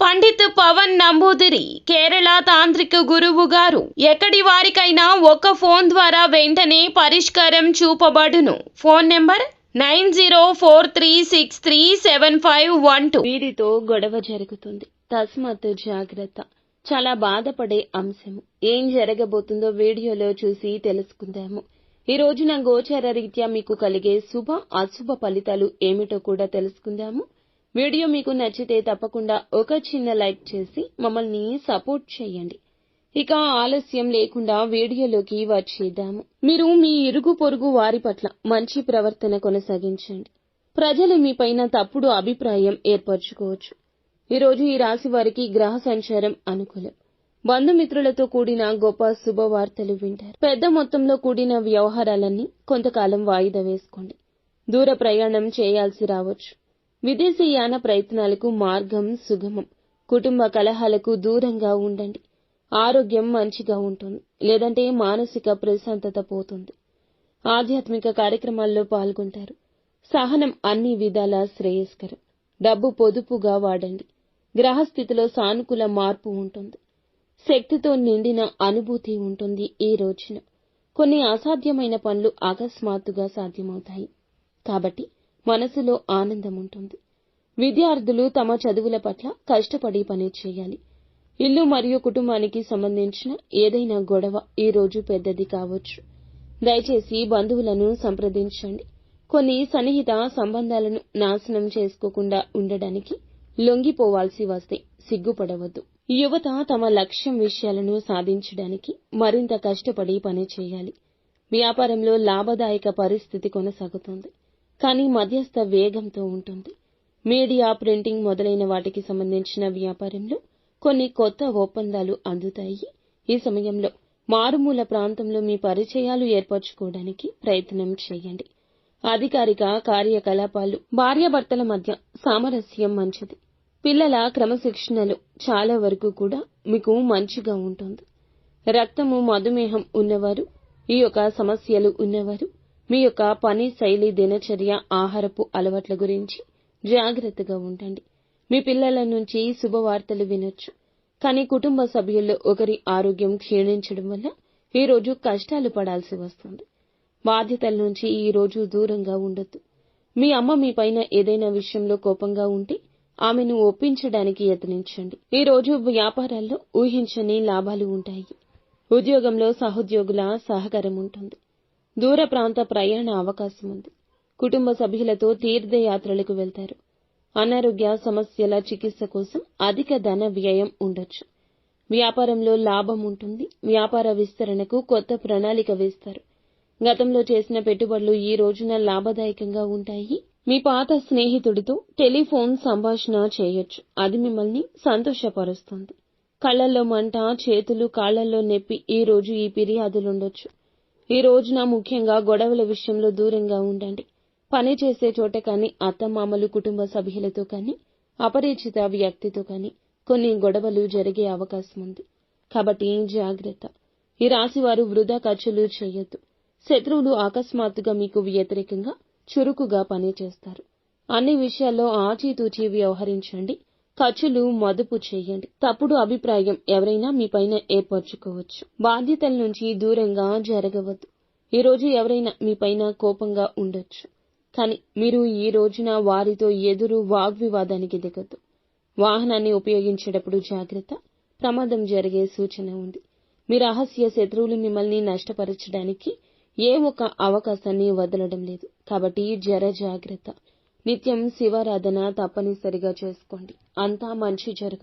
పండిత్ పవన్ నంబూదిరి కేరళ తాంత్రిక గురువు గారు. ఎక్కడి వారికైనా ఒక ఫోన్ ద్వారా వెంటనే పరిష్కారం చూపబడును. Phone number nine zero four three six three seven five one two. వీరితో గొడవ జరుగుతుంది. తస్మత్ జాగ్రత్త. చాలా బాధపడే అంశము. ఏం జరగబోతుందో వీడియోలో చూసి తెలుసుకుందాము. ఈ రోజున గోచార రీత్యా మీకు కలిగే శుభ అశుభ ఫలితాలు ఏమిటో కూడా తెలుసుకుందాము. వీడియో మీకు నచ్చితే తప్పకుండా ఒక చిన్న లైక్ చేసి మమ్మల్ని సపోర్ట్ చేయండి. ఇక ఆలస్యం లేకుండా వీడియోలోకి వచ్చేద్దాము. మీరు మీ ఇరుగు పొరుగు వారి పట్ల మంచి ప్రవర్తన కొనసాగించండి. ప్రజలు మీపైన తప్పుడు అభిప్రాయం ఏర్పరచుకోవచ్చు. ఈరోజు ఈ రాశి వారికి గ్రహ సంచారం అనుకూలం. బంధుమిత్రులతో కూడిన గొప్ప శుభవార్తలు వింటారు. పెద్ద మొత్తంలో కూడిన వ్యవహారాలన్నీ కొంతకాలం వాయిదా వేసుకోండి. దూర ప్రయాణం చేయాల్సి రావచ్చు. విదేశీయాన ప్రయత్నాలకు మార్గం సుగమం. కుటుంబ కలహాలకు దూరంగా ఉండండి. ఆరోగ్యం మంచిగా ఉంటుంది. లేదంటే మానసిక ప్రశాంతత పోతుంది. ఆధ్యాత్మిక కార్యక్రమాల్లో పాల్గొంటారు. సహనం అన్ని విధాల శ్రేయస్కరం. డబ్బు పొదుపుగా వాడండి. గ్రహస్థితిలో సానుకూల మార్పు ఉంటుంది. శక్తితో నిండిన అనుభూతి ఉంటుంది ఈ రోజున. కొన్ని అసాధ్యమైన పనులు అకస్మాత్తుగా సాధ్యమవుతాయి. కాబట్టి మనసులో ఆనందం ఉంటుంది విద్యార్థులు తమ చదువుల పట్ల కష్టపడి పని చేయాలి. ఇల్లు మరియు కుటుంబానికి సంబంధించిన ఏదైనా గొడవ ఈ రోజు పెద్దది కావచ్చు. దయచేసి బంధువులను సంప్రదించండి. కొన్ని సన్నిహిత సంబంధాలను నాశనం చేసుకోకుండా ఉండడానికి లొంగిపోవాల్సి వస్తే సిగ్గుపడవద్దు. యువత తమ లక్ష్యం విషయాలను సాధించడానికి మరింత కష్టపడి పని చేయాలి. వ్యాపారంలో లాభదాయక పరిస్థితి కొనసాగుతుంది. కానీ మధ్యస్థ వేగంతో ఉంటుంది. మీడియా ప్రింటింగ్ మొదలైన వాటికి సంబంధించిన వ్యాపారంలో కొన్ని కొత్త ఒప్పందాలు అందుతాయి. ఈ సమయంలో మారుమూల ప్రాంతంలో మీ పరిచయాలు ఏర్పరచుకోవడానికి ప్రయత్నం చేయండి. అధికారిక కార్యకలాపాలు భార్యాభర్తల మధ్య సామరస్యం మంచిది. పిల్లల క్రమశిక్షణలో చాలా వరకు కూడా మీకు మంచిగా ఉంటుంది. రక్తము మధుమేహం ఉన్నవారు ఈ యొక్క సమస్యలు ఉన్నవారు మీ యొక్క పని శైలి దినచర్య ఆహారపు అలవాట్ల గురించి జాగ్రత్తగా ఉండండి. మీ పిల్లల నుంచి శుభవార్తలు వినొచ్చు. కానీ కుటుంబ సభ్యుల్లో ఒకరి ఆరోగ్యం క్షీణించడం వల్ల ఈరోజు కష్టాలు పడాల్సి వస్తుంది. బాధ్యతల నుంచి ఈ రోజు దూరంగా ఉండొద్దు. మీ అమ్మ మీ పైన ఏదైనా విషయంలో కోపంగా ఉంటే ఆమెను ఒప్పించడానికి యత్నించండి. ఈ రోజు వ్యాపారాల్లో ఊహించని లాభాలు ఉంటాయి. ఉద్యోగంలో సహోద్యోగుల సహకారం ఉంటుంది. దూర ప్రాంత ప్రయాణ అవకాశం ఉంది. కుటుంబ సభ్యులతో తీర్థయాత్రలకు వెళ్తారు. అనారోగ్య సమస్యల చికిత్స కోసం అధిక ధన వ్యయం ఉండొచ్చు. వ్యాపారంలో లాభం ఉంటుంది. వ్యాపార విస్తరణకు కొత్త ప్రణాళిక వేస్తారు. గతంలో చేసిన పెట్టుబడులు ఈ రోజున లాభదాయకంగా ఉంటాయి. మీ పాత స్నేహితుడితో టెలిఫోన్ సంభాషణ చేయొచ్చు. అది మిమ్మల్ని సంతోషపరుస్తుంది. కళ్ళల్లో మంట చేతులు కాళ్ళల్లో నొప్పి ఈ రోజు ఈ ఫిర్యాదులుండొచ్చు ఈ రోజున ముఖ్యంగా గొడవల విషయంలో దూరంగా ఉండండి. పని చేసే చోట కానీ అత్తమామలు కుటుంబ సభ్యులతో కానీ అపరిచిత వ్యక్తితో కానీ కొన్ని గొడవలు జరిగే అవకాశం ఉంది. కాబట్టి జాగ్రత్త? ఈ రాశి వారు వృధా ఖర్చులు చేయొద్దు. శత్రువులు అకస్మాత్తుగా మీకు వ్యతిరేకంగా చురుకుగా పనిచేస్తారు అన్ని విషయాల్లో ఆచితూచి వ్యవహరించండి. ఖర్చులు మదుపు చేయండి. తప్పుడు అభిప్రాయం ఎవరైనా మీపైన ఏర్పరచుకోవచ్చు. బాధ్యతల నుంచి దూరంగా జరగవద్దు. ఈరోజు ఎవరైనా మీపైన కోపంగా ఉండొచ్చు. కానీ మీరు ఈ రోజున వారితో ఎదురు వాగ్వివాదానికి దిగద్దు. వాహనాన్ని ఉపయోగించేటప్పుడు జాగ్రత్త. ప్రమాదం జరిగే సూచన ఉంది. మీ రహస్య శత్రువులు మిమ్మల్ని నష్టపరచడానికి ఏ ఒక్క అవకాశాన్ని వదలడం లేదు. కాబట్టి జర జాగ్రత్త. నిత్యం శివారాధన తప్పనిసరిగా చేసుకోండి. అంతా మంచి జరుగుతుంది.